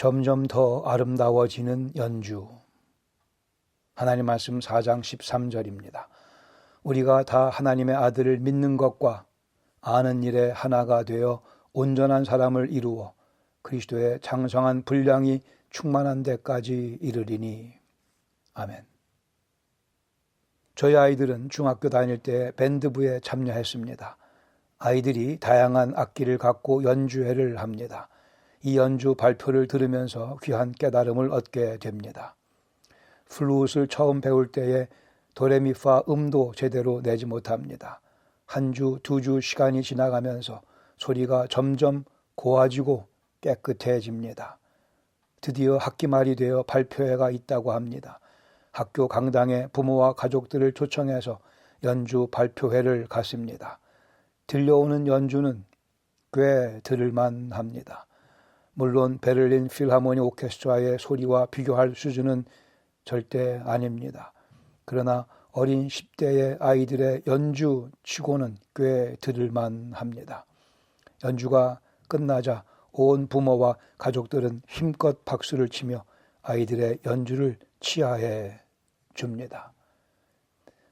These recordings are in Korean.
점점 더 아름다워지는 연주. 하나님 말씀 4장 13절입니다. 우리가 다 하나님의 아들을 믿는 것과 아는 일에 하나가 되어 온전한 사람을 이루어 그리스도의 장성한 분량이 충만한 데까지 이르리니. 아멘. 저희 아이들은 중학교 다닐 때 밴드부에 참여했습니다. 아이들이 다양한 악기를 갖고 연주회를 합니다. 이 연주 발표를 들으면서 귀한 깨달음을 얻게 됩니다. 플룻을 처음 배울 때에 도레미파 음도 제대로 내지 못합니다. 한 주, 두 주 시간이 지나가면서 소리가 점점 고와지고 깨끗해집니다. 드디어 학기 말이 되어 발표회가 있다고 합니다. 학교 강당에 부모와 가족들을 초청해서 연주 발표회를 갔습니다. 들려오는 연주는 꽤 들을만 합니다. 물론 베를린 필하모니 오케스트라의 소리와 비교할 수준은 절대 아닙니다. 그러나 어린 10대의 아이들의 연주 치고는 꽤 들을만 합니다. 연주가 끝나자 온 부모와 가족들은 힘껏 박수를 치며 아이들의 연주를 치하해 줍니다.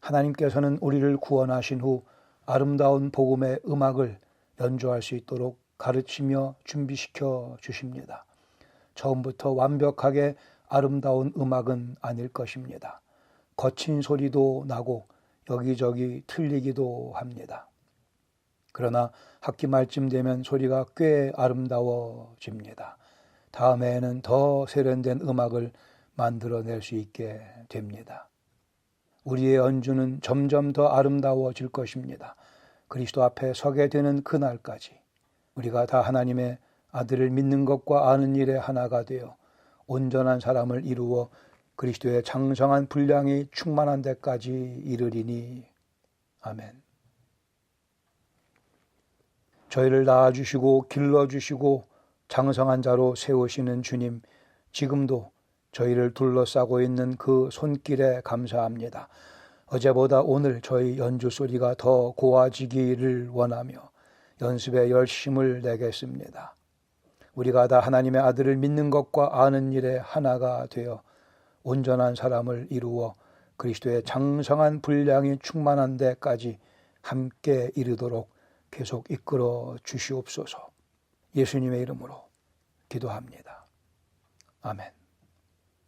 하나님께서는 우리를 구원하신 후 아름다운 복음의 음악을 연주할 수 있도록 가르치며 준비시켜 주십니다. 처음부터 완벽하게 아름다운 음악은 아닐 것입니다. 거친 소리도 나고 여기저기 틀리기도 합니다. 그러나 학기 말쯤 되면 소리가 꽤 아름다워집니다. 다음에는 더 세련된 음악을 만들어낼 수 있게 됩니다. 우리의 연주는 점점 더 아름다워질 것입니다. 그리스도 앞에 서게 되는 그날까지 우리가 다 하나님의 아들을 믿는 것과 아는 일에 하나가 되어 온전한 사람을 이루어 그리스도의 장성한 분량이 충만한 데까지 이르리니 아멘. 저희를 낳아주시고 길러주시고 장성한 자로 세우시는 주님, 지금도 저희를 둘러싸고 있는 그 손길에 감사합니다. 어제보다 오늘 저희 연주 소리가 더 고와지기를 원하며 연습에 열심을 내겠습니다. 우리가 다 하나님의 아들을 믿는 것과 아는 일에 하나가 되어 온전한 사람을 이루어 그리스도의 장성한 분량이 충만한 데까지 함께 이르도록 계속 이끌어 주시옵소서. 예수님의 이름으로 기도합니다. 아멘.